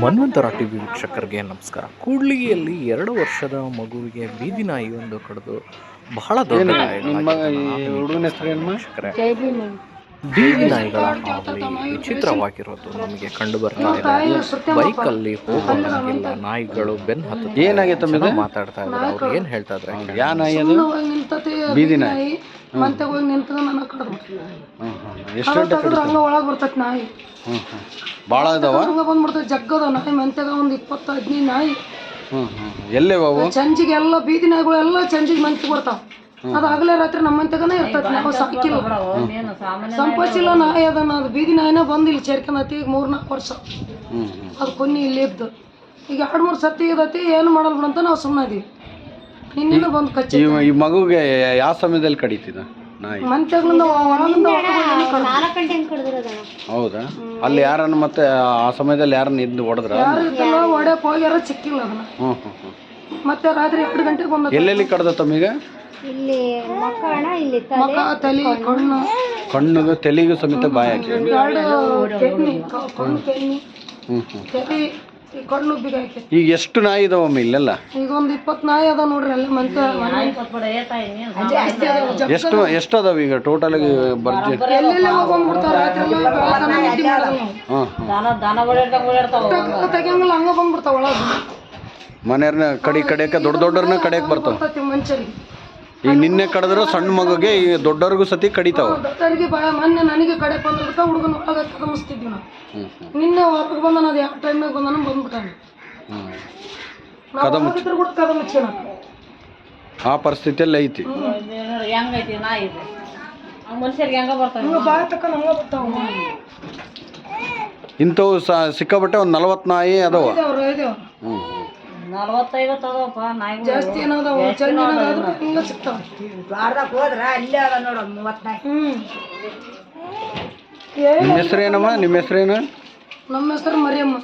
ಮನ್ವಂತರ TV ವೀಕ್ಷಕರಿಗೆ ನಮಸ್ಕಾರ. ಕೂಡ್ಲಿಗೆಯಲ್ಲಿ ಎರಡು ವರ್ಷದ ಮಗುವಿಗೆ ಬೀದಿ ನಾಯಿಯೊಂದು ಕಡಿದು ಬಹಳ ದೊಡ್ಡ ಹೆಸರೇನು ವೀಕ್ಷಕರೇ? ಬೀದಿ ನಾಯಿಗಳ ಹಾವಳಿ ವಿಚಿತ್ರವಾಗಿರೋದು ನಮಗೆ ಕಂಡು ಬರ್ತಾ ಇದೆ. ಬೈಕಲ್ಲಿ ಹೋಗೋಂಗಿಲ್ಲ ನಾಯಿಗಳು ಬೆನ್ ಹತ್ತು ಏನಾಗೈತೆ ಮಾತಾಡ್ತಾ ಇದ್ದಾರೆ. ಅವ್ರು ಏನ್ ಹೇಳ್ತಾ ಇದ್ರೆ ಯಾ ನಾಯಿ ಅದು? ಬೀದಿ ನಾಯಿ. ಮತ್ತೆ ಹೋಗಿ ನಿಂತದ ನನ್ನ ಕಡೆ ಎಷ್ಟು ಗಂಟೆ ಹಂಗ ಒಳಗೆ ಬರ್ತೈತಿ ನಾಯಿ. ಹ್ಞೂ ಹ್ಞೂ ಭಾಳ ಇದಾವ? ಹಂಗ ಬಂದ್ಬಿಡ್ತೈತಿ ಜಗ್ಗದ ನಾಯಿ ಮೆಂತ್ಯಾಗ ಒಂದು ಇಪ್ಪತ್ತು ಹದಿನೈದು ನಾಯಿ. ಹ್ಞೂ ಹ್ಞೂ ಎಲ್ಲೇ ಅವು? ಚಂಜಿಗೆ ಎಲ್ಲ ಬೀದಿ ನಾಯಿಗಳು ಎಲ್ಲ ಚಂಜಿಗೆ ಮಂತಿಗೆ ಬರ್ತಾವ ಅದು ಹಗಲೇ ರಾತ್ರಿ ನಮ್ಮಂತಗನ ಮಂತೆಗನೇ ಇರ್ತೈತಿ ನಾವು ಸಾಕಿಲ್ಲ ಸಂಪಾಚಿಲ್ಲ ನಾಯಿ ಅದನ್ನ ಅದು ಬೀದಿ ನಾಯಿನ ಬಂದು ಇಲ್ಲಿ ಸೇರ್ಕೊಂಡತಿ ಈಗ ಮೂರ್ ನಾಲ್ಕು ವರ್ಷ. ಅದು ಕೊನ್ನಿ ಇಲ್ಲಿ ಇದ್ದು. ಈಗ ಎರಡು ಮೂರು ಸತಿ ಇದತಿ ಏನು ಮಾಡಲ್ ಬಿಡಂತ ಅಂತ ನಾವು ಸುಮ್ಮನೆ ಇದೀವಿ. ನಿನ್ನಿಂದ ಬಂದು ಕಚ್ಚಿ ಈ ಮಗುಗೆ ಯಾವ ಸಮಯದಲ್ಲಿ ಕಡಿತಿದ ನಾಯಿ? ಹೊರಗೆ ಕಡ್ದು. ಹೌದಾ? ಅಲ್ಲಿ ಯಾರನ್ನು ಮತ್ತೆ ಆ ಸಮಯದಲ್ಲಿ ಯಾರನ್ನ ಇದ್ದು ಹೊಡೆದ್ರ? ಯಾರು ಹೊಡ್ಯಕ್ ಹೋಗ್ಯಾರ ಸಿಕ್ಕಿಲ್ಲ ಅದನ್ನ. ಹ್ಞೂ ಹ್ಞೂ ಹ್ಞೂ ಮತ್ತೆ ರಾತ್ರಿ ಎರಡು ಗಂಟೆಗೆ ಬಂದ ಎಲ್ಲೆಲ್ಲಿ ಕಡ್ದ ತಮಗೆ ಇಲ್ಲಿ ಮಕಣ ಇಲ್ಲಿ ಮಕ ತಲೆ ಕಣ್ಣು. ಕಣ್ಣಿಗೆ ತೆಲಿಗೂ ಸಮೇತ ಬಾಯಿ ಹಾಕಿ. ಕಣ್ಣು ಈಗ ಎಷ್ಟು ನಾಯಿ ಇದಾವಮ್ಮ ಇಲ್ಲೆಲ್ಲ? ಈಗ ಒಂದು ಇಪ್ಪತ್ತು ನಾಯಿ ಅದ ನೋಡ್ರಿ ಅಲ್ಲಿ. ಜಗ್ಗ ಎಷ್ಟು ಎಷ್ಟು ಅದಾವ ಈಗ? ಟೋಟಲ್ ಆಗಿ ಬರ್ಜಿ. ಎಲ್ಲೆಲ್ಲಿ. ಹಾಂ ಹಾಂ ತೆಗಿಯಂಗಿಲ್ಲ ಹಂಗ ಬಂದ್ಬಿಡ್ತಾವ ಒಳಗೆ. ಮನೆಯವ್ರನ್ನ ಕಡಿ ಕಡೆಯಕ್ಕ ದೊಡ್ಡ ದೊಡ್ಡವ್ರನ್ನ ಕಡಿಯಕ್ಕೆ ಬರ್ತಾವ. ಈಗ ನಿನ್ನೆ ಕಡಿದ್ರೆ ಸಣ್ಣ ಮಗುಗೆ ಈ ದೊಡ್ಡವ್ರಿಗೂ ಸತಿ ಕಡಿತಾವ. ದೊಡ್ಡವರಿಗೆ ಭಯ ಮೊನ್ನೆ ನನಗೆ ಕಡೆ ಬಂದ್ಬಿಟ್ಟ ಹುಡುಗನ ಒಳಗೆ ಕದಮಿಸ್ತಿದ್ವಿ ನಾವು. ಹ್ಞೂ ಹ್ಞೂ ನಿನ್ನೆ ಹೊರಗೆ ಬಂದ ಅದು ಯಾವ ಟೈಮ್ನಾಗ ಬಂದನ ಬಂದ್ಬಿಟ್ಟಾನೆ. ಹ್ಞೂ ಒಳಗಿದ್ರು ಕೂಡ ಕದ ಮುಚ್ಚಿ ಆ ಪರಿಸ್ಥಿತಿಯಲ್ಲಿ ಐತಿ. ಬರ್ತಾನೆ. ಬಾಯ್ ತಕ್ಕ ಹಂಗ ಬರ್ತಾವ. ಇಂಥವು ಸ ಸಿಕ್ಕಾಬಟ್ಟೆ ಒಂದು ನಲವತ್ತು ನಾಯಿ ಅದಾವ. ಇದೇವ್ರು ಇದೇವ್ರು ಹ್ಞೂ ಜಾಸ್ತಿ ಹಿಂಗ ಸಿಗ್ತಾವ. ಹ್ಮ್. ನಿಮ್ಮ ಹೆಸರೇನಮ್ಮ? ನಿಮ್ಮ ಹೆಸರೇನು? ನಮ್ಮ ಹೆಸರು ಮರಿಯಮ್ಮ.